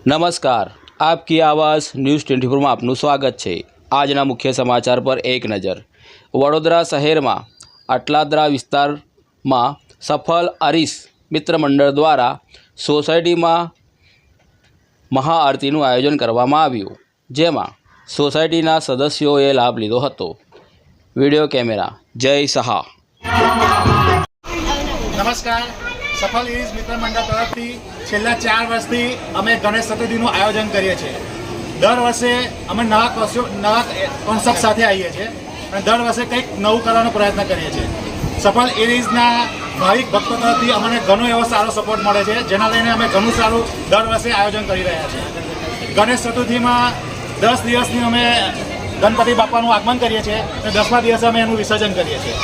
નમસ્કાર આપકી આવાઝ news twenty ફોરમાં આપનું સ્વાગત છે આજના મુખ્ય સમાચાર પર એક નજર વડોદરા શહેરમાં અટલાદરા વિસ્તારમાં સફળ અરીસ મિત્ર મંડળ દ્વારા સોસાયટીમાં મહાઆરતીનું આયોજન કરવામાં આવ્યું જેમાં સોસાયટીના સદસ્યોએ લાભ લીધો હતો વીડિયો કેમેરા જય સહા નમસ્કાર સફલ ઇઝ મિત્ર મંડળ તરફથી છેલ્લા ચાર વર્ષથી અમે ગણેશ ચતુર્થીનું આયોજન કરીએ છીએ. દર વર્ષે અમે નવા કોન્સેપ્ટ નવા કોન્સેપ્ટ સાથે આવીએ છીએ અને દર વર્ષે કંઈક નવું કરવાનો પ્રયત્ન કરીએ છીએ. સફલ એરીઝના ભાવિક ભક્તો તરફથી અમને ઘણો એવો સારો સપોર્ટ મળે છે, જેના લઈને અમે ઘણું સારું દર વર્ષે આયોજન કરી રહ્યા છીએ. ગણેશ ચતુર્થીમાં દસ દિવસની અમે ગણપતિ બાપાનું આગમન કરીએ છીએ અને દસમા દિવસે અમે એનું વિસર્જન કરીએ છીએ.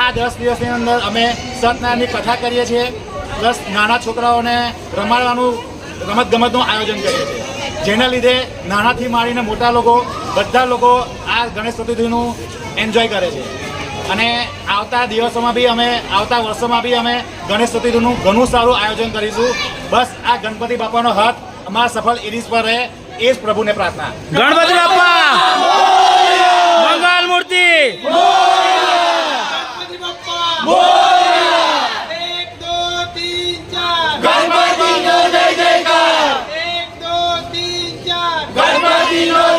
આ દસ દિવસની અંદર અમે સત્યનારાયણની કથા કરીએ છીએ પ્લસ નાના છોકરાઓને રમાડવાનું રમત ગમતનું આયોજન કરીએ છીએ જેના લીધે નાનાથી માંડીને મોટા લોકો, બધા લોકો આ ગણેશ ચતુર્થીનું એન્જોય કરે છે. અને આવતા દિવસોમાં બી અમે, આવતા વર્ષોમાં બી અમે ગણેશ ચતુર્થીનું ઘણું સારું આયોજન કરીશું. બસ આ ગણપતિ બાપાનો હાથ અમારા સફળ ઇરીસ પર રહે, એ જ પ્રભુને પ્રાર્થના. ગણપતિ બાપ્પા Babylon.